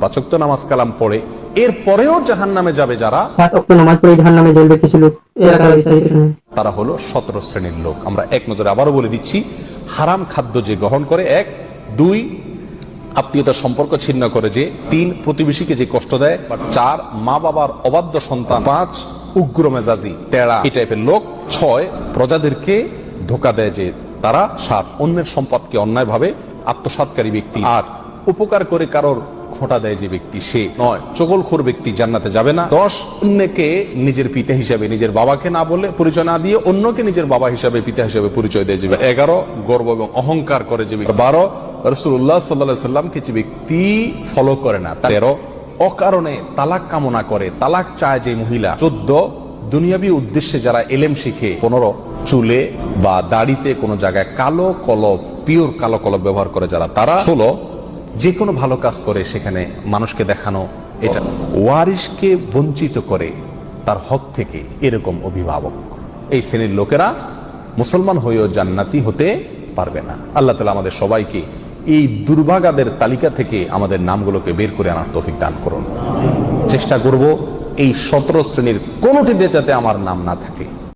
পাচক তো নামাজ কালাম পড়ে। এর পরেও জাহান নামে যাবে যারা? নামাজ পড়ে জাহান নামে জ্বলবে কিছু লোক। তারা হলো সতেরো শ্রেণির লোক। আমরা এক নজরে আবারও বলে দিচ্ছি হারাম খাদ্য যে গ্রহণ করে এক। দুই আত্মীয়তার সম্পর্ক ছিন্ন করে যে। তিন প্রতিবেশীকে যে কষ্ট দেয়। চার মা বাবার অবাধ্য সন্তান। পাঁচ উগ্র মেজাজি তেড়া এই টাইপের লোক। ছয় প্রজাদেরকে ধোকা দেয় যে তারা সাত অন্যের সম্পদকে অন্যায়ভাবে আত্মসাৎকারী ব্যক্তি। আট উপকার করে কারোর খোঁটা দেয় যে ব্যক্তি সে নয়। চগলখোর ব্যক্তি জান্নাতে যাবে না। দশ, অন্যকে নিজের পিতা হিসাবে নিজের বাবাকে না বলে পরিচয় না দিয়ে অন্যকে নিজের বাবা হিসাবে, পিতা হিসাবে পরিচয় দেয় যাবে এগারো, গর্ব এবং অহংকার করে যে বারো রসুল্লাহ সাল্লাহ সাল্লামকে যে ব্যক্তি ফলো করে না তেরো, অকারণে তালাক কামনা করে, তালাক চায় যে মহিলা। চোদ্দ, দুনিয়াবী উদ্দেশ্যে যারা এলেম শিখে, পনেরো, চুলে বা দাড়িতে কোনো জায়গায় কালো কলব, পিওর কালো কলব ব্যবহার করে যারা, তারা। ষোলো যে কোনো ভালো কাজ করে সেখানে মানুষকে দেখানো এটা। ওয়ারিশকে বঞ্চিত করে তার হক থেকে এরকম অভিভাবক। এই শ্রেণির লোকেরা মুসলমান হয়েও জান্নাতি হতে পারবে না। আল্লাহ তালা আমাদের সবাইকে এই দুর্ভাগাদের তালিকা থেকে আমাদের নামগুলোকে বের করে আনার তৌফিক দান করুন। চেষ্টা করব এই সতেরো শ্রেণির কোনোটিতে যাতে আমার নাম না থাকে।